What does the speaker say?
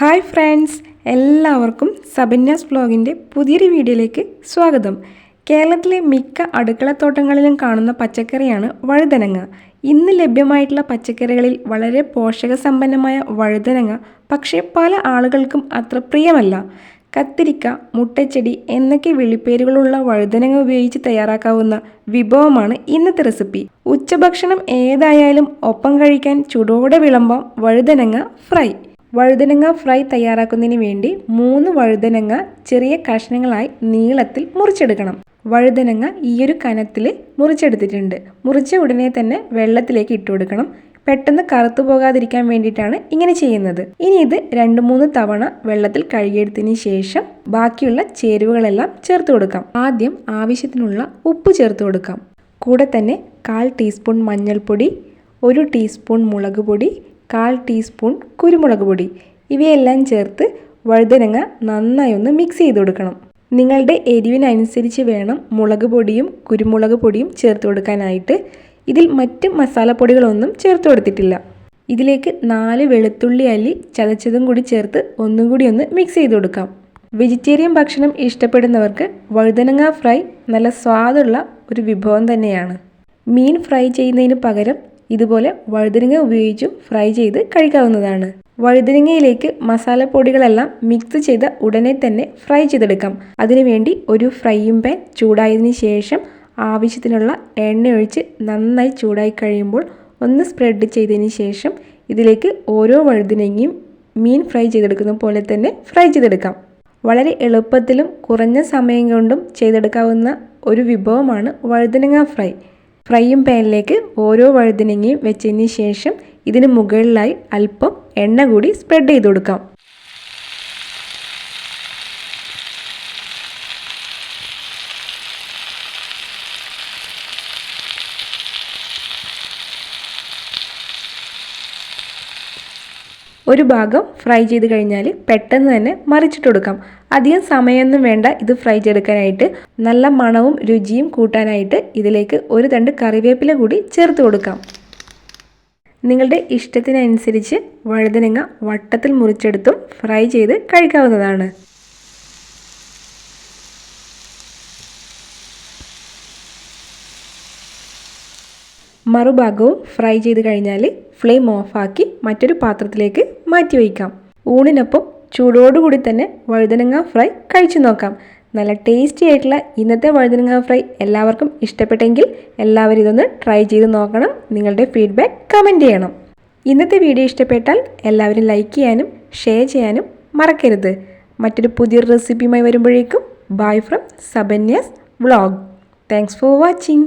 Hi friends എല്ലാവർക്കും സബന്യാസ് വ്ലോഗിന്റെ പുതിയൊരു വീഡിയോയിലേക്ക് സ്വാഗതം. കേരളത്തിലെ മിക്ക അടുക്കളത്തോട്ടങ്ങളിലും കാണുന്ന പച്ചക്കറിയാണ് വഴുതനങ്ങ. ഇന്ന് ലഭ്യമായിട്ടുള്ള പച്ചക്കറികളിൽ വളരെ പോഷകസമ്പന്നമായ വഴുതനങ്ങ പക്ഷേ പല ആളുകൾക്കും അത്ര പ്രിയമല്ല. കത്തിരിക്ക മുട്ടച്ചെടി എന്നൊക്കെ വിളിപ്പേരുകളുള്ള വഴുതനങ്ങ ഉപയോഗിച്ച് തയ്യാറാക്കാവുന്ന വിഭവമാണ് ഇന്നത്തെ റെസിപ്പി. ഉച്ചഭക്ഷണം ഏതായാലും ഒപ്പം കഴിക്കാൻ ചുടോടെ വിളമ്പാം വഴുതനങ്ങ ഫ്രൈ. വഴുതനങ്ങ ഫ്രൈ തയ്യാറാക്കുന്നതിന് വേണ്ടി മൂന്ന് വഴുതനങ്ങ ചെറിയ കഷ്ണങ്ങളായി നീളത്തിൽ മുറിച്ചെടുക്കണം. വഴുതനങ്ങ ഈയൊരു കനത്തിൽ മുറിച്ചെടുത്തിട്ടുണ്ട്. മുറിച്ച ഉടനെ തന്നെ വെള്ളത്തിലേക്ക് ഇട്ട് കൊടുക്കണം. പെട്ടെന്ന് കറുത്തു പോകാതിരിക്കാൻ വേണ്ടിയിട്ടാണ് ഇങ്ങനെ ചെയ്യുന്നത്. ഇനി ഇത് രണ്ട് മൂന്ന് തവണ വെള്ളത്തിൽ കഴുകിയെടുത്തതിന് ശേഷം ബാക്കിയുള്ള ചേരുവകളെല്ലാം ചേർത്ത് കൊടുക്കാം. ആദ്യം ആവശ്യത്തിനുള്ള ഉപ്പ് ചേർത്ത് കൊടുക്കാം. കൂടെ തന്നെ കാൽ ടീസ്പൂൺ മഞ്ഞൾപ്പൊടി ഒരു ടീസ്പൂൺ മുളക് പൊടി കാൽ ടീസ്പൂൺ കുരുമുളക് പൊടി. ഇവയെല്ലാം ചേർത്ത് വഴുതനങ്ങ നന്നായി ഒന്ന് മിക്സ് ചെയ്ത് കൊടുക്കണം. നിങ്ങളുടെ എരിവിനനുസരിച്ച് വേണം മുളക് പൊടിയും കുരുമുളക് പൊടിയും ചേർത്ത് കൊടുക്കാനായിട്ട്. ഇതിൽ മറ്റ് മസാലപ്പൊടികളൊന്നും ചേർത്ത് കൊടുത്തിട്ടില്ല. ഇതിലേക്ക് നാല് വെളുത്തുള്ളി അല്ലി ചതച്ചതും കൂടി ചേർത്ത് ഒന്നും കൂടി ഒന്ന് മിക്സ് ചെയ്ത് കൊടുക്കാം. വെജിറ്റേറിയൻ ഭക്ഷണം ഇഷ്ടപ്പെടുന്നവർക്ക് വഴുതനങ്ങ ഫ്രൈ നല്ല സ്വാദുള്ള ഒരു വിഭവം തന്നെയാണ്. മീൻ ഫ്രൈ ചെയ്യുന്നതിന് പകരം ഇതുപോലെ വഴുതനങ്ങ ഉപയോഗിച്ചും ഫ്രൈ ചെയ്ത് കഴിക്കാവുന്നതാണ്. വഴുതനങ്ങയിലേക്ക് മസാലപ്പൊടികളെല്ലാം മിക്സ് ചെയ്ത് ഉടനെ തന്നെ ഫ്രൈ ചെയ്തെടുക്കാം. അതിനുവേണ്ടി ഒരു ഫ്രൈയിങ് പാൻ ചൂടായതിന് ശേഷം ആവശ്യത്തിനുള്ള എണ്ണ ഒഴിച്ച് നന്നായി ചൂടായി കഴിയുമ്പോൾ ഒന്ന് സ്പ്രെഡ് ചെയ്തതിന് ശേഷം ഇതിലേക്ക് ഓരോ വഴുതനങ്ങയും മീൻ ഫ്രൈ ചെയ്തെടുക്കുന്ന പോലെ തന്നെ ഫ്രൈ ചെയ്തെടുക്കാം. വളരെ എളുപ്പത്തിലും കുറഞ്ഞ സമയം കൊണ്ടും ചെയ്തെടുക്കാവുന്ന ഒരു വിഭവമാണ് വഴുതനങ്ങ ഫ്രൈ. ഫ്രൈയും പാനിലേക്ക് ഓരോ വഴുതനങ്ങയും വെച്ചതിന് ശേഷം ഇതിന് മുകളിലായി അല്പം എണ്ണ കൂടി സ്പ്രെഡ് ചെയ്ത് കൊടുക്കാം. ഒരു ഭാഗം ഫ്രൈ ചെയ്ത് കഴിഞ്ഞാൽ പെട്ടെന്ന് തന്നെ മറിച്ചിട്ട് കൊടുക്കാം. അധികം സമയമൊന്നും വേണ്ട ഇത് ഫ്രൈ ചെയ്തെടുക്കാനായിട്ട്. നല്ല മണവും രുചിയും കൂട്ടാനായിട്ട് ഇതിലേക്ക് ഒരു തണ്ട് കറിവേപ്പില കൂടി ചേർത്ത് കൊടുക്കാം. നിങ്ങളുടെ ഇഷ്ടത്തിനനുസരിച്ച് വഴുതനങ്ങ വട്ടത്തിൽ മുറിച്ചെടുത്തും ഫ്രൈ ചെയ്ത് കഴിക്കാവുന്നതാണ്. മറുഭാഗവും ഫ്രൈ ചെയ്ത് കഴിഞ്ഞാൽ ഫ്ലെയിം ഓഫാക്കി മറ്റൊരു പാത്രത്തിലേക്ക് മാറ്റി വയ്ക്കാം. ഊണിനൊപ്പം ചൂടോടുകൂടി തന്നെ വഴുതനങ്ങ ഫ്രൈ കഴിച്ചു നോക്കാം. നല്ല ടേസ്റ്റി ആയിട്ടുള്ള ഇന്നത്തെ വഴുതനങ്ങ ഫ്രൈ എല്ലാവർക്കും ഇഷ്ടപ്പെട്ടെങ്കിൽ എല്ലാവരും ഇതൊന്ന് ട്രൈ ചെയ്ത് നോക്കണം. നിങ്ങളുടെ ഫീഡ്ബാക്ക് കമന്റ് ചെയ്യണം. ഇന്നത്തെ വീഡിയോ ഇഷ്ടപ്പെട്ടാൽ എല്ലാവരും ലൈക്ക് ചെയ്യാനും ഷെയർ ചെയ്യാനും മറക്കരുത്. മറ്റൊരു പുതിയൊരു റെസിപ്പിയുമായി വരുമ്പോഴേക്കും ബൈ ഫ്രം സബന്യാസ് വ്ളോഗ് താങ്ക്സ് ഫോർ വാച്ചിങ്